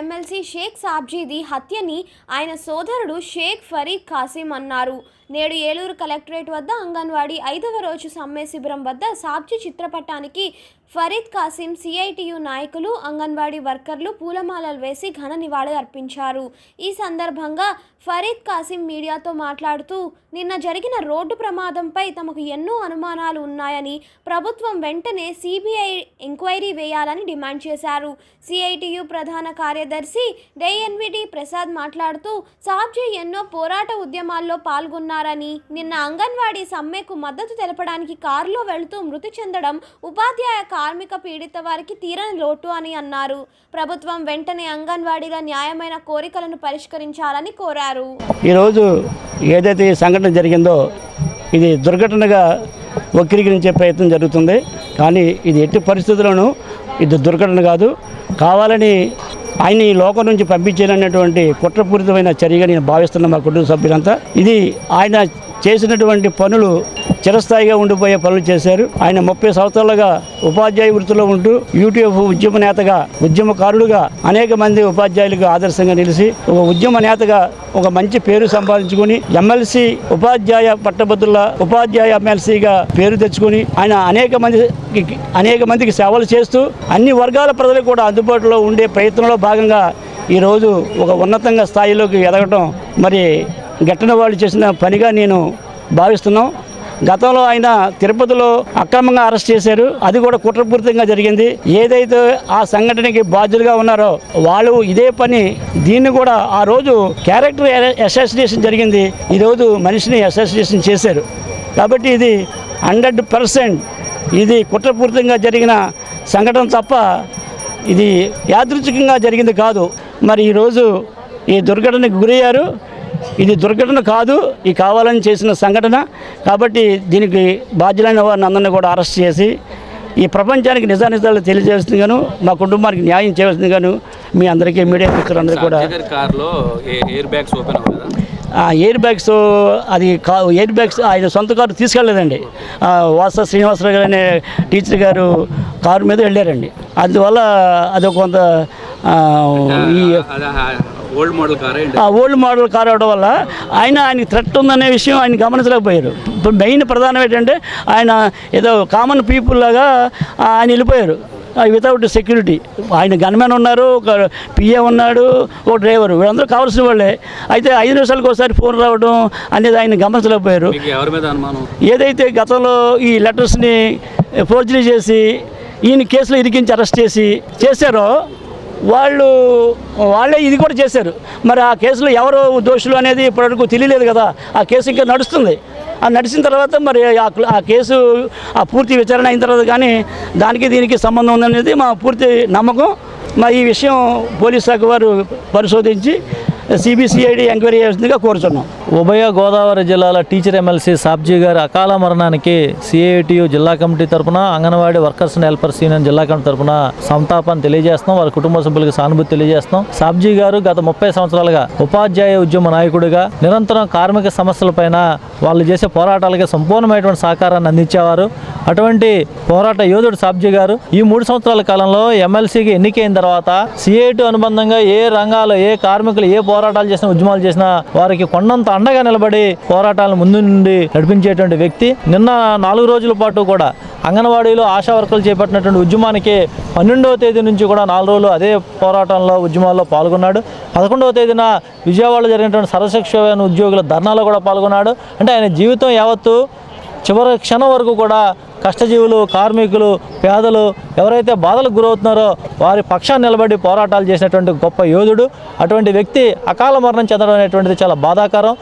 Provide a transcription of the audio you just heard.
MLC Sheikh సాబ్జీది హత్యని ఆయన సోదరుడు షేక్ ఫరీద్ కాసిం అన్నారు. నేడు ఏలూరు కలెక్టరేట్ వద్ద అంగన్వాడీ ఐదవ రోజు సమ్మె శిబిరం వద్ద సాబ్జీ చిత్రపటానికి ఫరీద్ కాసిం సిఐటియు నాయకులు అంగన్వాడీ వర్కర్లు పూలమాలలు వేసి ఘన నివాళి అర్పించారు. ఈ సందర్భంగా ఫరీద్ కాసిం మీడియాతో మాట్లాడుతూ నిన్న జరిగిన రోడ్డు ప్రమాదంపై తమకు ఎన్నో అనుమానాలు ఉన్నాయని ప్రభుత్వం వెంటనే సిబిఐ ఎంక్వైరీ వేయాలని డిమాండ్ చేశారు. సిఐటియు ప్రధాన కార్యదర్శి డేఎన్విడి ప్రసాద్ మాట్లాడుతూ సాబ్జీ ఎన్నో పోరాట ఉద్యమాల్లో పాల్గొన్నారని నిన్న అంగన్వాడీ సమ్మెకు మద్దతు తెలపడానికి కారులో వెళుతూ మృతి చెందడం ఉపాధ్యాయ కార్మిక పీడిత వారికి తీరని లోటు అని అన్నారు. ప్రభుత్వం వెంటనే అంగన్వాడీల న్యాయమైన కోరికలను పరిష్కరించాలని కోరారు. ఈరోజు ఏదైతే ఈ సంఘటన జరిగిందో ఇది దుర్ఘటనగా వక్రీకరించే ప్రయత్నం జరుగుతుంది. కానీ ఇది ఎట్టి పరిస్థితుల్లోనూ ఇది దుర్ఘటన కాదు. కావాలని ఆయన ఈ లోకం నుంచి పంపించాలనేటువంటి కుట్రపూరితమైన చర్యగా నేను భావిస్తున్నాను మా కుటుంబ సభ్యులంతా. ఇది ఆయన చేసినటువంటి పనులు చిరస్థాయిగా ఉండిపోయే పనులు చేశారు. ఆయన ముప్పై సంవత్సరాలుగా ఉపాధ్యాయ వృత్తిలో ఉంటూ యూటీఎఫ్ ఉద్యమ నేతగా ఉద్యమకారుడుగా అనేక మంది ఉపాధ్యాయులకు ఆదర్శంగా నిలిచి ఒక ఉద్యమ నేతగా ఒక మంచి పేరు సంపాదించుకుని ఎమ్మెల్సీ ఉపాధ్యాయ పట్టభద్రుల ఉపాధ్యాయ ఎమ్మెల్సీగా పేరు తెచ్చుకుని ఆయన అనేక మంది అనేక మందికి సేవలు చేస్తూ అన్ని వర్గాల ప్రజలకు కూడా అందుబాటులో ఉండే ప్రయత్నంలో భాగంగా ఈరోజు ఒక ఉన్నతంగా స్థాయిలోకి ఎదగటం మరి గట్టన వాళ్ళు చేసిన పనిగా నేను భావిస్తున్నాం. గతంలో ఆయన తిరుపతిలో అక్రమంగా అరెస్ట్ చేశారు. అది కూడా కుట్రపూరితంగా జరిగింది. ఏదైతే ఆ సంఘటనకి బాధ్యులుగా ఉన్నారో వాళ్ళు ఇదే పని దీన్ని కూడా ఆ రోజు క్యారెక్టర్ అసోసియేషన్ జరిగింది. ఈరోజు మనిషిని అసోసియేషన్ చేశారు. కాబట్టి ఇది హండ్రెడ్ పర్సెంట్ ఇది కుట్రపూరితంగా జరిగిన సంఘటన తప్ప ఇది యాదృచ్ఛికంగా జరిగింది కాదు. మరి ఈరోజు ఈ దుర్ఘటనకు గురయ్యారు. ఇది దుర్ఘటన కాదు ఈ కావాలని చేసిన సంఘటన. కాబట్టి దీనికి బాధ్యులైన వారిని అందరినీ కూడా అరెస్ట్ చేసి ఈ ప్రపంచానికి నిజానిజాలు తెలియజేస్తుంది గాను మా కుటుంబానికి న్యాయం చేయవలసింది గాను మీ అందరికీ మీడియా మిత్రులందరికీ కూడా. కార్లో ఎయిర్ బ్యాగ్స్ ఓపెన్ అవ్వదా ఆ ఎయిర్ బ్యాగ్స్ అది కా ఎయిర్ బ్యాగ్స్ ఆయన సొంత కారు తీసుకెళ్ళలేదండి. వాస శ్రీనివాసరావు గారు అనే టీచర్ గారు కారు మీద వెళ్ళారండి. అందువల్ల అది కొంత ఈ ఓల్డ్ మోడల్ కార్ ఏంటి? ఆ ఓల్డ్ మోడల్ కార్ అవడం వల్ల ఆయన ఆయనకి థ్రెట్ ఉందనే విషయం ఆయన గమనించలేకపోయారు. ఇప్పుడు మెయిన్ ప్రధానం ఏంటంటే ఆయన ఏదో కామన్ పీపుల్ లాగా ఆయన వెళ్ళిపోయారు. వితౌట్ సెక్యూరిటీ ఆయన గన్మెన్ ఉన్నారు ఒక పిఏ ఉన్నాడు ఒక డ్రైవర్ వీళ్ళందరూ కావాల్సిన వాళ్ళే. అయితే ఐదు నిమిషాలకు ఒకసారి ఫోన్ రావడం అనేది ఆయన గమనించలేకపోయారు. ఏదైతే గతంలో ఈ లెటర్స్ని ఫోర్జరీ చేసి ఈయన కేసులో ఇరికించి అరెస్ట్ చేసి చేశారో వాళ్ళు వాళ్ళే ఇది కూడా చేశారు. మరి ఆ కేసులో ఎవరు దోషులు అనేది ఇప్పటివరకు తెలియలేదు కదా. ఆ కేసు ఇంకా నడుస్తుంది. ఆ నడిచిన తర్వాత మరి ఆ ఆ కేసు ఆ పూర్తి విచారణ అయిన తర్వాత కానీ దానికి దీనికి సంబంధం ఉందనేది మా పూర్తి నమ్మకం. మా ఈ విషయం పోలీస్ శాఖ వారు పరిశోధించి సిబిసిఐడి ఎంక్వైరీ చేస్తుందిగా కోరుచున్నాం. ఉభయ గోదావరి జిల్లాల టీచర్ ఎమ్మెల్సీ సాబ్జీ గారి అకాల మరణానికి సిఐటియు జిల్లా కమిటీ తరపున anganwadi workers and helpers union జిల్లా కమిటీ తరపున సంతాపాన్ని తెలియజేస్తున్నాం. వారి కుటుంబ సభ్యులకు సానుభూతి తెలియజేస్తున్నాం. సాబ్జీ గారు గత ముప్పై సంవత్సరాలుగా ఉపాధ్యాయ ఉద్యమ నాయకుడిగా నిరంతరం కార్మిక సమస్యలపైన వాళ్ళు చేసే పోరాటాలకి సంపూర్ణమైనటువంటి సహకారాన్ని అందించేవారు. అటువంటి పోరాట యోధుడు సాబ్జీ గారు ఈ మూడు సంవత్సరాల కాలంలో ఎమ్మెల్సీకి ఎన్నికైన తర్వాత సిఐటి అనుబంధంగా ఏ రంగాలు ఏ కార్మికులు ఏ పోరాటాలు చేసినా ఉద్యమాలు చేసినా వారికి కొండంత అండగా నిలబడి పోరాటాలను ముందు నుండి నడిపించేటువంటి వ్యక్తి. నిన్న నాలుగు రోజుల పాటు కూడా అంగన్వాడీలో ఆశా వర్కర్లు చేపట్టినటువంటి ఉద్యమానికి పన్నెండవ తేదీ నుంచి కూడా నాలుగు రోజులు అదే పోరాటంలో ఉద్యమాల్లో పాల్గొన్నాడు. పదకొండవ తేదీన విజయవాడలో జరిగినటువంటి సర్వశిక్ష ఉద్యోగుల ధర్నాలో కూడా పాల్గొన్నాడు. అంటే ఆయన జీవితం యావత్తు చివరి క్షణం వరకు కూడా కష్టజీవులు కార్మికులు పేదలు ఎవరైతే బాధలకు గురవుతున్నారో వారి పక్షాన్ని నిలబడి పోరాటాలు చేసినటువంటి గొప్ప యోధుడు. అటువంటి వ్యక్తి అకాల మరణం చెందడం అనేటువంటిది చాలా బాధాకరం.